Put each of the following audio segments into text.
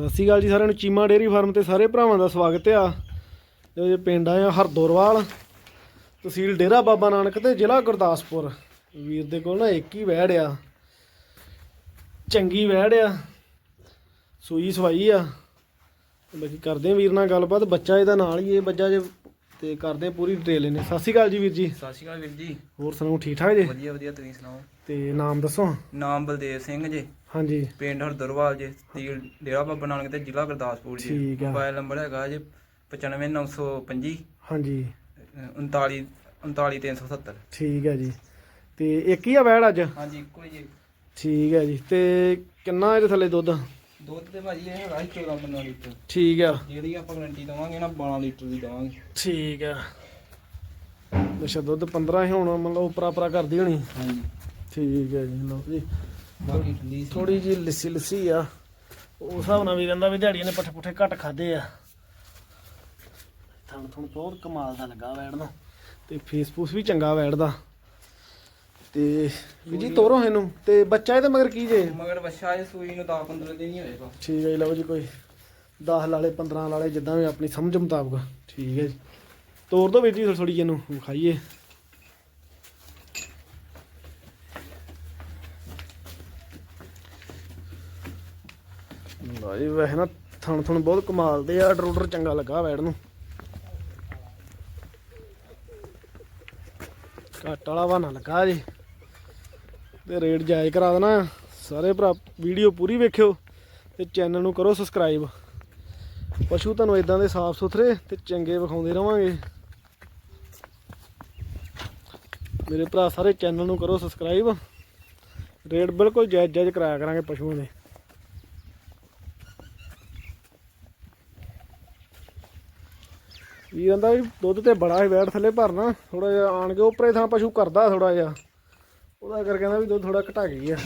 ਸਤਿ ਸ਼੍ਰੀ ਅਕਾਲ ਜੀ ਸਾਰਿਆਂ ਨੂੰ। ਚੀਮਾ ਡੇਅਰੀ ਫਾਰਮ ਤੇ ਸਾਰੇ ਭਰਾਵਾਂ ਦਾ ਸਵਾਗਤ ਆ। ਜੋ ਇਹ ਪਿੰਡ ਆ ਹਰਦੋਰਵਾਲ, ਤਹਿਸੀਲ ਡੇਰਾ ਬਾਬਾ ਨਾਨਕ ਤੇ ਜ਼ਿਲ੍ਹਾ ਗੁਰਦਾਸਪੁਰ। ਵੀਰ ਦੇ ਕੋਲ ਨਾ ਇੱਕ ਹੀ ਵਹਿੜ ਆ। ਚੰਗੀ ਵਹਿੜ ਆ। ਸੂਈ ਸਵਾਈ ਆ। ਬਾਕੀ ਕਰਦੇ ਆ ਵੀਰ ਨਾਲ ਗੱਲਬਾਤ। ਬੱਚਾ ਇਹਦਾ ਨਾਲ ਹੀ ਇਹ ਬੱਚਾ ਜੇ ਤੇ ਕਰਦੇ ਆ ਪੂਰੀ ਡਿਟੇਲ ਇਹਨੇ। ਸਤਿ ਸ਼੍ਰੀ ਅਕਾਲ ਜੀ ਵੀਰ ਜੀ। ਸਤਿ ਸ਼੍ਰੀ ਅਕਾਲ ਵੀਰ ਜੀ। ਹੋਰ ਸੁਣਾਓ ਠੀਕ ਠਾਕ ਜੀ? ਵਧੀਆ ਵਧੀਆ ਤੁਸੀਂ ਸੁਣਾਓ? ਤੇ ਨਾਮ ਦੱਸੋ? ਨਾਮ ਬਲਦੇਵ ਸਿੰਘ ਜੀ। ਹਾਂਜੀ। ਪਿੰਡ ਹਰਦਰਵਾਲ ਜੀ ਤਹਿਸੀਲ ਡੇਰਾ ਬਾਬਾ ਨਾਨਕ ਤੇ ਜ਼ਿਲ੍ਹਾ ਗੁਰਦਾਸਪੁਰ ਜੀ। ਠੀਕ ਆ। ਮੋਬਾਈਲ ਨੰਬਰ ਹੈਗਾ ਜੀ 95925 ਹਾਂਜੀ। 39 39370 ਠੀਕ ਹੈ ਜੀ। ਤੇ ਇੱਕ ਹੀ ਆ ਵਹਿੜ ਅੱਜ? ਹਾਂਜੀ ਇੱਕੋ ਹੀ ਜੀ। ਠੀਕ ਹੈ ਜੀ। ਤੇ ਕਿੰਨਾ ਇਹਦੇ ਥੱਲੇ ਦੁੱਧ? ਦੁੱਧ ਤੇ ਭਾਜੀ ਇਹ ਹੈਗਾ 14 15 ਲੀਟਰ। ਠੀਕ ਆ। ਜਿਹੜੀ ਆਪਾਂ ਗਾਰੰਟੀ ਦਵਾਂਗੇ ਨਾ 12 ਲੀਟਰ ਦੀ ਦਵਾਂਗੇ। ਠੀਕ ਆ। ਅੱਛਾ ਦੁੱਧ 15 ਹੀ ਹੁਣ ਮਤਲਬ ਉਪਰਾ ਉਪਰਾ ਕਰਦੀ ਹੋਣੀ। ਹਾਂਜੀ। ਠੀਕ ਹੈ ਜੀ ਲਓ ਜੀ। ਬਾਕੀ ਠੰਡੀ ਸੀ। ਥੋੜੀ ਜੀ ਲਿੱਸੀ ਲਿੱਸੀ ਆ। ਉਸ ਹਿਸਾਬ ਨਾਲ ਵੀ ਕਹਿੰਦਾ ਵੀ ਦਿਹਾੜੀਆਂ ਨੇ ਪੱਠੇ ਪੁੱਠੇ ਘੱਟ ਖਾਦੇ ਆ। ਥਣ ਬਹੁਤ ਕਮਾਲ ਦਾ ਲੱਗਾ ਵੈੜ ਨੂੰ ਤੇ ਫੇਸਬੁੱਕ ਵੀ ਚੰਗਾ ਵੈੜ ਦਾ ਤੇ ਜੀ ਤੋਰੋ ਇਹਨੂੰ। ਤੇ ਬੱਚਾ ਇਹਦੇ ਮਗਰ ਕੀ ਜੇ? ਮਗਰ ਬੱਚਾ ਇਹ ਸੂਈ ਨੂੰ 10 15 ਦਿਨ ਹੀ ਹੋਏਗਾ ਠੀਕ ਹੈ ਜੀ ਲਓ ਜੀ ਕੋਈ 10 ਲਾਲੇ 15 ਲਾਲੇ ਜਿੱਦਾਂ ਵੀ ਆਪਣੀ ਸਮਝ ਮੁਤਾਬਕ। ਠੀਕ ਹੈ ਜੀ। ਤੋਰ ਦੋ ਵੀਰ ਜੀ ਥੋੜੀ ਜਿਹੀ ਇਹਨੂੰ ਵਿਖਾਈਏ ਜੀ ਵੈਸੇ ਨਾ ਥਣ ਥਣ ਬਹੁਤ ਕਮਾਲ ਦੇ ਆ ਡਰੋਡਰ ਚੰਗਾ ਲੱਗਾ ਵੈੜ ਨੂੰ ਘੱਟ ਵਾਲਾ ਬਹਾਨਾ ਲੱਗਾ ਜੀ। ਤੇ ਰੇਟ ਜਾਇਜ਼ ਕਰਾ ਦੇਣਾ। ਸਾਰੇ ਭਰਾ, ਵੀਡੀਓ ਪੂਰੀ ਵੇਖਿਓ ਤੇ ਚੈਨਲ ਨੂੰ ਕਰੋ ਸਬਸਕ੍ਰਾਈਬ ਪਸ਼ੂ ਤੁਹਾਨੂੰ ਇਦਾਂ ਦੇ ਸਾਫ਼ ਸੁਥਰੇ ਤੇ ਚੰਗੇ ਵਿਖਾਉਂਦੇ ਰਵਾਂਗੇ। ਮੇਰੇ ਭਰਾ ਸਾਰੇ ਚੈਨਲ ਨੂੰ ਕਰੋ ਸਬਸਕ੍ਰਾਈਬ ਰੇਟ ਬਿਲਕੁਲ ਜਾਇਜ਼ ਜਾਇਜ਼ ਕਰਾਇਆ ਕਰਾਂਗੇ ਪਸ਼ੂਆਂ ਦੇ। ਵੀ ਕਹਿੰਦਾ ਵੀ ਦੁੱਧ ਤੇ ਬੜਾ ਹੀ ਵੈਟ ਥੱਲੇ ਭਰਨਾ ਥੋੜਾ ਜਿਹਾ ਆਣ ਕੇ ਉੱਪਰੇ ਥਾਂ ਪਸ਼ੂ ਕਰਦਾ ਥੋੜਾ ਜਿਹਾ। ਉਹਦਾ ਕਰਕੇ ਕਹਿੰਦਾ ਵੀ ਦੁੱਧ ਥੋੜਾ ਘਟਾ ਗਈ ਆ।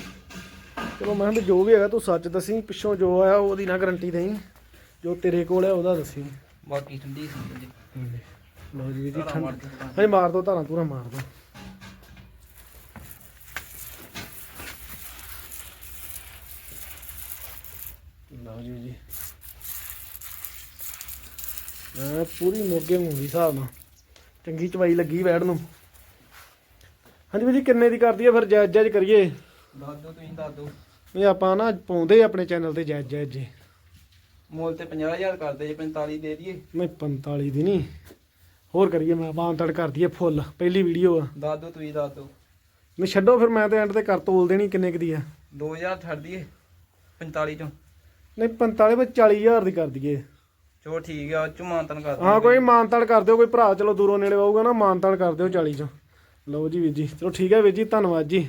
ਚਲੋ ਮੈਂ ਵੀ ਜੋ ਵੀ ਹੈਗਾ ਤੂੰ ਸੱਚ ਦੱਸੀ ਪਿੱਛੋਂ ਜੋ ਆਇਆ ਉਹਦੀ ਨਾ ਗਾਰੰਟੀ ਦੇਈਂ। ਜੋ ਤੇਰੇ ਕੋਲ ਹੈ ਉਹਦਾ ਦੱਸੀ। ਬਾਕੀ ਠੰਡੀ ਸੀ ਲਓ ਜੀ ਜੀ ਠੰਡ। ਹਾਂਜੀ ਮਾਰ ਦੋ ਧਾਰਾਂ ਪੂਰਾ ਮਾਰ ਦੋ। ਲਓ ਜੀ ਜੀ। ਆ ਪੂਰੀ ਮੋਗੇ ਮੂੰਗੀ ਹਿਸਾਬ ਨਾਲ। ਚੰਗੀ ਚਵਾਈ ਲੱਗੀ ਵੈੜ ਨੂੰ। ਹਾਂਜੀ ਵੀ ਜੀ ਕਿੰਨੇ ਦੀ ਕਰਦੀ ਹੈ ਫਿਰ ਜਾਇਜ਼ ਜਾਇਜ਼ ਕਰੀਏ। ਦੱਸ ਦਿਓ ਤੁਸੀਂ ਦੱਸ ਦਿਓ। ਇਹ ਆਪਾਂ ਨਾ ਪਾਉਂਦੇ ਆਪਣੇ ਚੈਨਲ ਤੇ ਜਾਇਜ਼ ਜਾਇਜ਼। ਜੀ ਮੁੱਲ ਤੇ 50000 ਕਰਦੇ ਜੇ 45 ਦੇ ਦਈਏ। ਨਹੀਂ 45 ਦੀ ਨਹੀਂ। ਹੋਰ ਕਰੀਏ ਮੈਂ ਬਾਂਹ ਤੜ ਕਰ ਦਈਏ ਫੁੱਲ। ਪਹਿਲੀ ਵੀਡੀਓ ਆ। ਦੱਸ ਦਿਓ ਤੁਸੀਂ ਦੱਸ ਦਿਓ। ਨਹੀਂ ਛੱਡੋ ਫਿਰ ਮੈਂ ਤੇ ਐਂਡ ਤੇ ਕਰ ਤੋਲ ਦੇਣੀ ਕਿੰਨੇ ਕੁ ਦੀ ਆ। 2000 ਛੱਡ ਦਈਏ 45 ਚੋਂ। ਨਹੀਂ 45 ਵਿੱਚ 40000 ਦੀ ਕਰ ਦਈਏ। ਚਲੋ ਠੀਕ ਆ ਚੋਂ ਮਾਨਤਨ ਕਰ ਹਾਂ ਕੋਈ ਮਾਨਤਾਲ ਕਰ ਦਿਓ ਕੋਈ ਭਰਾ ਚਲੋ ਦੂਰੋਂ ਨੇੜੇ ਆਊਗਾ ਨਾ ਮਾਨਤਾਲ ਕਰ ਦਿਓ 40 ਚੋਂ। ਲਓ ਜੀ ਵੀਰ ਜੀ। ਚਲੋ ਠੀਕ ਹੈ ਵੀਰ ਜੀ ਧੰਨਵਾਦ ਜੀ।